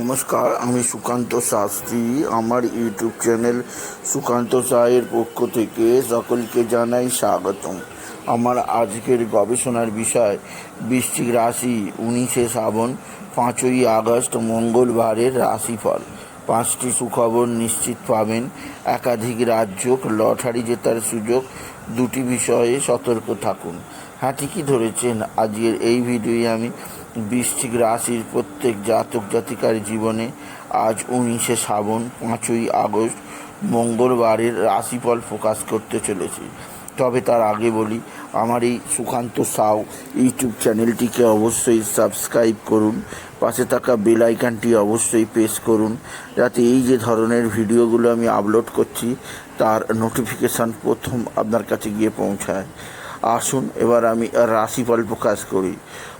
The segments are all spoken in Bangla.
নমস্কার, আমি সুকান্ত শাস্ত্রী। আমার ইউটিউব চ্যানেল সুকান্ত সাহের পক্ষ থেকে সকলকে জানাই স্বাগতম। আমার আজকের গবেষণার বিষয়, বৃশ্চিক রাশি উনিশে শ্রাবণ, পাঁচই আগস্ট, মঙ্গলবারের রাশিফল। পাঁচটি সুখবর নিশ্চিত পাবেন। একাধিক রাজ্য লটারি জেতার সুযোগ, দুটি বিষয়ে সতর্ক থাকুন। হ্যাঁ ঠিকই ধরেছেন? আজকের এই ভিডিওয়ে আমি বৃশ্চিক রাশির প্রত্যেক জাতক জাতিকার জীবনে আজ উনিশে শ্রাবণ, পাঁচই আগস্ট মঙ্গলবারের রাশিফল ফোকাস করতে চলেছে। তবে তার আগে বলি, আমার এই সুকান্ত সাউ ইউটিউব চ্যানেলটিকে অবশ্যই সাবস্ক্রাইব করুন, পাশে থাকা বেল আইকনটি অবশ্যই প্রেস করুন, যাতে এই যে ধরনের ভিডিওগুলো আমি আপলোড করছি, তার নোটিফিকেশান প্রথম আপনার কাছে গিয়ে পৌঁছায়। আসুন, এবার আমি রাশিফল প্রকাশ করি।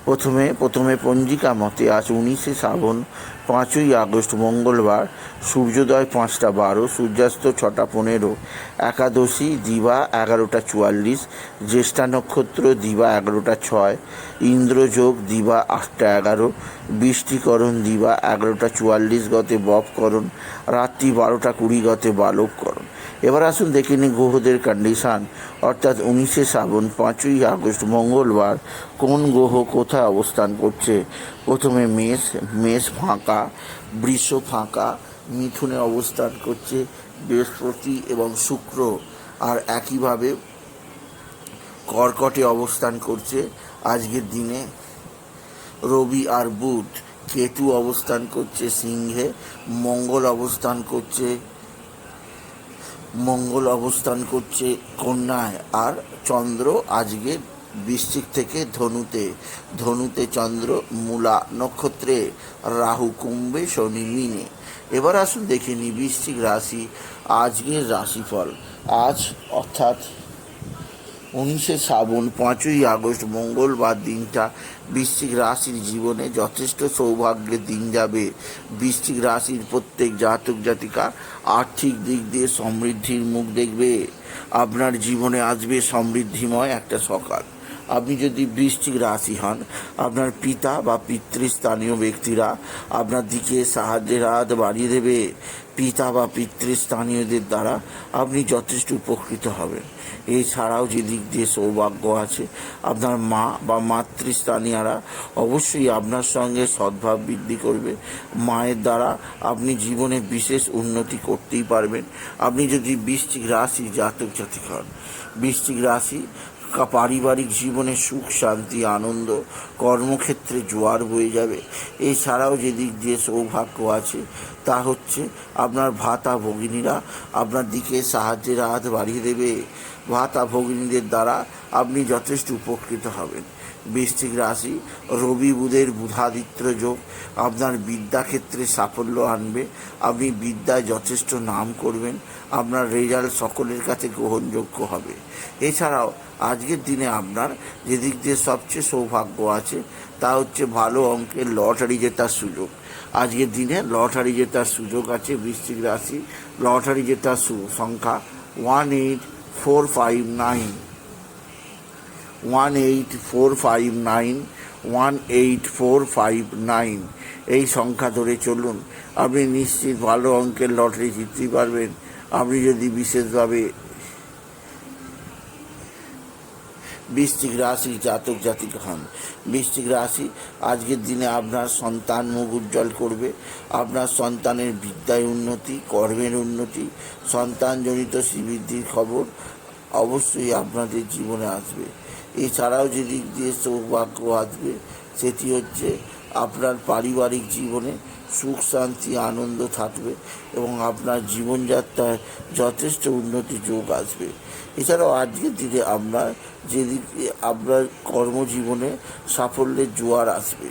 প্রথমে প্রথমে পঞ্জিকা মতে আজ উনিশে শ্রাবণ, পাঁচই আগস্ট মঙ্গলবার, সূর্যোদয় পাঁচটা বারো, সূর্যাস্ত ছটা পনেরো, একাদশী দিবা এগারোটা চুয়াল্লিশ, জ্যেষ্ঠা নক্ষত্র দিবা এগারোটা ছয়, ইন্দ্রযোগ দিবা আটটা এগারো, বৃষ্টিকরণ দিবা এগারোটা চুয়াল্লিশ গতে বপকরণ, রাত্রি বারোটা কুড়ি গতে বালককরণ এবার আসুন দেখে নিই গ্রহদের কন্ডিশান অর্থাৎ উনিশে শ্রাবণ পাঁচই আগস্ট, মঙ্গলবার, কোন গ্রহ কোথায় অবস্থান করছে? প্রথমে মেষ মেষ ফাঁকা, বৃষ ফাঁকা, মিথুনে অবস্থান করছে বৃহস্পতি এবং শুক্র, আর একইভাবে কর্কটে অবস্থান করছে আজকের দিনে রবি আর বুধ। কেতু অবস্থান করছে সিংহে, মঙ্গল অবস্থান করছে মঙ্গল অবস্থান করছে কন্যায় আর চন্দ্র আজকে বৃশ্চিক থেকে ধনুতে ধনুতে চন্দ্র মূলা নক্ষত্রে, রাহু কুম্ভে, শনি মিনে। এবার আসুন দেখে নি বৃশ্চিক রাশি, আজকের রাশিফল। আজ অর্থাৎ উনিশে শ্রাবণ, পাঁচই আগস্ট, মঙ্গলবার দিনটা বৃশ্চিক রাশির জীবনে যথেষ্ট সৌভাগ্যের দিন যাবে। বৃশ্চিক রাশির প্রত্যেক জাতক জাতিকা আর্থিক দিক দিয়ে সমৃদ্ধির মুখ দেখবে। আপনার জীবনে আসবে সমৃদ্ধিময় একটা সকাল। আপনি যদি বৃশ্চিক রাশি হন, আপনার পিতা বা পিতৃস্থানীয় ব্যক্তিরা আপনার দিকে সাহায্যের হাত বাড়িয়ে দেবে। পিতা বা পিতৃস্থানীয়দের দ্বারা আপনি যথেষ্ট উপকৃত হবেন। এছাড়াও যে দিক দিয়ে সৌভাগ্য আছে, আপনার মা বা মাতৃস্থানীয়রা অবশ্যই আপনার সঙ্গে সদ্ভাব বৃদ্ধি করবে। মায়ের দ্বারা আপনি জীবনে বিশেষ উন্নতি করতেই পারবেন। আপনি যদি বৃশ্চিক রাশি জাতক জাতিক হন, বৃশ্চিক রাশি পারিবারিক জীবনে সুখ, শান্তি, আনন্দ, কর্মক্ষেত্রে জোয়ার বয়ে যাবে। এছাড়াও যে দিক দিয়ে সৌভাগ্য আছে, তা হচ্ছে আপনার ভাতা ভগিনীরা আপনার দিকে সাহায্যের হাত বাড়িয়ে দেবে। ভাতা ভগিনীদের দ্বারা আপনি যথেষ্ট উপকৃত হবেন। বৃশ্চিক রাশি, রবি বুধের বুধাদিত্য যোগ, আপনার বিদ্যাক্ষেত্রে সাফল্য আনবে, আপনি বিদ্যায় যথেষ্ট নাম করবেন, আপনার রেজাল্ট সকলের কাছে গ্রহণযোগ্য হবে। এছাড়াও, আজকের দিনে আপনার যেদিক দিয়ে সবচেয়ে সৌভাগ্য আছে, তা হচ্ছে ভালো অঙ্কের লটারি জেতার সুযোগ। আজকের দিনে লটারি জেতার সুযোগ আছে বৃশ্চিক রাশি, লটারি জেতার সংখ্যা one eight four five nine. One eight four five nine one eight four five nine এই সংখ্যা ধরে চলুন। আপনি নিশ্চিত ভালো অঙ্কের লটারি জিততে পারবেন। আপনি যদি বিশেষভাবে বৃশ্চিক রাশি জাতক জাতিক হন, বৃশ্চিক রাশি আজকের দিনে আপনার সন্তান মুখ উজ্জ্বল করবে। আপনার সন্তানের বিদ্যায় উন্নতি, কর্মের উন্নতি, সন্তানজনিত শ্রীবৃদ্ধির খবর অবশ্যই আপনাদের জীবনে আসবে। এছাড়াও যে দিক দিয়ে সৌভাগ্য আসবে, সেটি হচ্ছে আপনার পারিবারিক জীবনে সুখ, শান্তি, আনন্দ থাকবে এবং আপনার জীবনযাত্রায় যথেষ্ট উন্নতি যোগ আসবে। এছাড়াও আজকের দিনে আপনার যেদিক আপনার কর্মজীবনে সাফল্যের জোয়ার আসবে,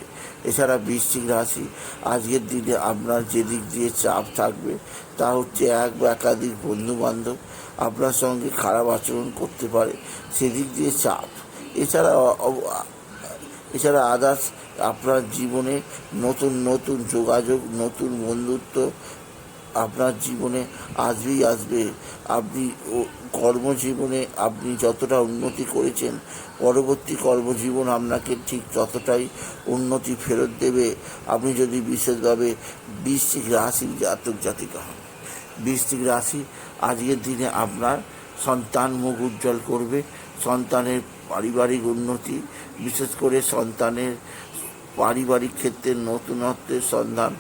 এছাড়া বৃশ্চিক রাশি, আজকের দিনে আপনার যেদিক দিয়ে চাপ থাকবে, তা হচ্ছে এক বা একাধিক বন্ধু বান্ধব আপনার সঙ্গে খারাপ আচরণ করতে পারে, সেদিক দিয়ে চাপ। এছাড়া এছাড়া আদার্স আপনার জীবনে নতুন নতুন যোগাযোগ, নতুন বন্ধুত্ব আপনার জীবনে আসবেই আসবে। আপনি কর্মজীবনে আপনি যতটা উন্নতি করেছেন, পরবর্তী কর্মজীবন আপনাকে ঠিক ততটাই উন্নতি ফেরত দেবে। আপনি যদি বিশেষভাবে বৃশ্চিক রাশির জাতক জাতিকা হন, বৃশ্চিক রাশি আজকের দিনে আপনার সন্তান মুখ উজ্জ্বল করবে, সন্তানের পারিবারিক উন্নতি, বিশেষ করে সন্তানের পারিবারিক ক্ষেত্রে নতুনত্বের সন্ধান,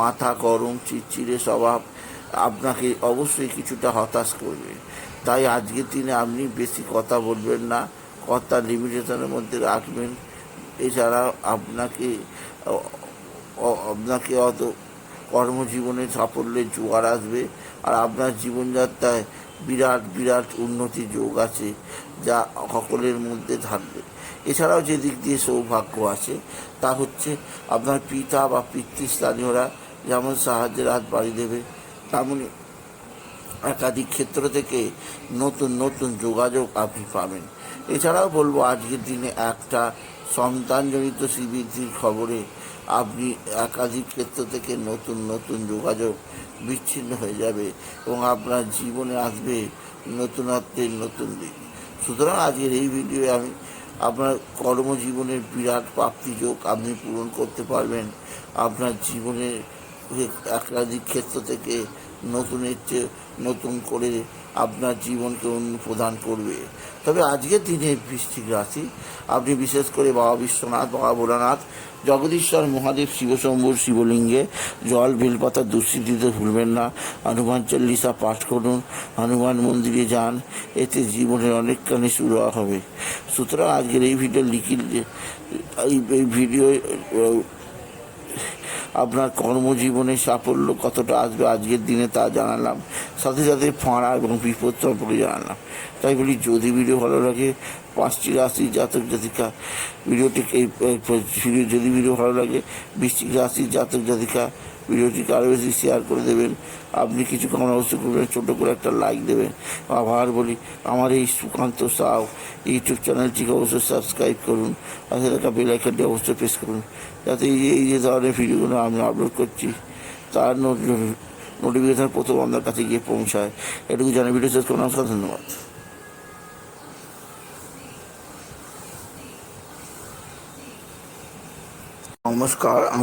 মাথা গরম চিড়চিড়ে স্বভাব, আপনাকে অবশ্যই কিছুটা হতাশ করবে। তাই আজকের দিনে আপনি বেশি কথা বলবেন না, কথা লিমিটেশনের মধ্যে রাখবেন। এছাড়া আপনাকে আপনাকে অত কর্মজীবনে সাফল্যের জোয়ার আসবে। আর আপনার জীবনযাত্রায় বিরাট বিরাট উন্নতি যোগ আছে যা সকলের মধ্যে থাকবে। এছাড়াও যে দিক দিয়ে সৌভাগ্য আছে, তা হচ্ছে আপনার পিতা বা পিতৃস্থানীয়রা যেমন সাহায্যের হাত বাড়ি দেবে তেমনই একাধিক ক্ষেত্র থেকে নতুন নতুন যোগাযোগ আপনি পাবেন। এছাড়াও বলব, আজকের দিনে একটা সন্তানজনিত শ্রীবৃদ্ধির খবরে আপনি একাধিক ক্ষেত্র থেকে নতুন নতুন যোগাযোগ বিচ্ছিন্ন হয়ে যাবে এবং আপনার জীবনে আসবে নতুনত্বের নতুন দিক। সুতরাং আজকের এই ভিডিওয়ে আমি আপনার কর্মজীবনের বিরাট প্রাপ্তি যোগ আপনি পূরণ করতে পারবেন। আপনার জীবনের একাধিক ক্ষেত্র থেকে নতুনের চেয়ে নতুন করে আপনার জীবনকে প্রদান করবে। তবে আজকের দিনে বৃষ্টিক রাশি, আপনি বিশেষ করে বাবা বিশ্বনাথ, বাবা ভোলানাথ, জগদীশ্বর, মহাদেব শিবশম্ভুর শিবলিঙ্গে, জল, বেলপাতা দিতে ভুলবেন না। হনুমান চল্লিশা পাঠ করুন, হনুমান মন্দিরে যান, এতে জীবনের অনেকখানি শুরু হবে। সুতরাং আজকের এই ভিডিও লিখি এই ভিডিও আপনার কর্মজীবনে সাফল্য কতটা আসবে আজকের দিনে তা জানালাম। সাথে সাথে ফাঁড়া এবং বিপদ সম্পর্কে জানালাম। তাই বলি, যদি ভিডিও ভালো লাগে, পাঁচটি রাশির জাতক জাতিকা ভিডিওটি এই যদি ভিডিও ভালো লাগে বৃষ্টি রাশির জাতক জাতিকা ভিডিওটিকে আরও বেশি শেয়ার করে দেবেন। আপনি কিছু কামনা অবশ্যই করবেন, ছোটো করে একটা লাইক দেবেন। আবার বলি, আমার এই সুকান্ত সাউ ইউটিউব চ্যানেলটিকে অবশ্যই সাবস্ক্রাইব করুন আর সেটা বেল আইকনটি অবশ্যই প্রেস করুন। যাতে এই যে ধরনের ভিডিওগুলো আমি আপলোড করছি, তার নোটিফিকেশান প্রথম আপনার কাছে গিয়ে পৌঁছায়। এটুকু জানি ভিডিও শেষ করুন, নমস্কার, ধন্যবাদ। নমস্কার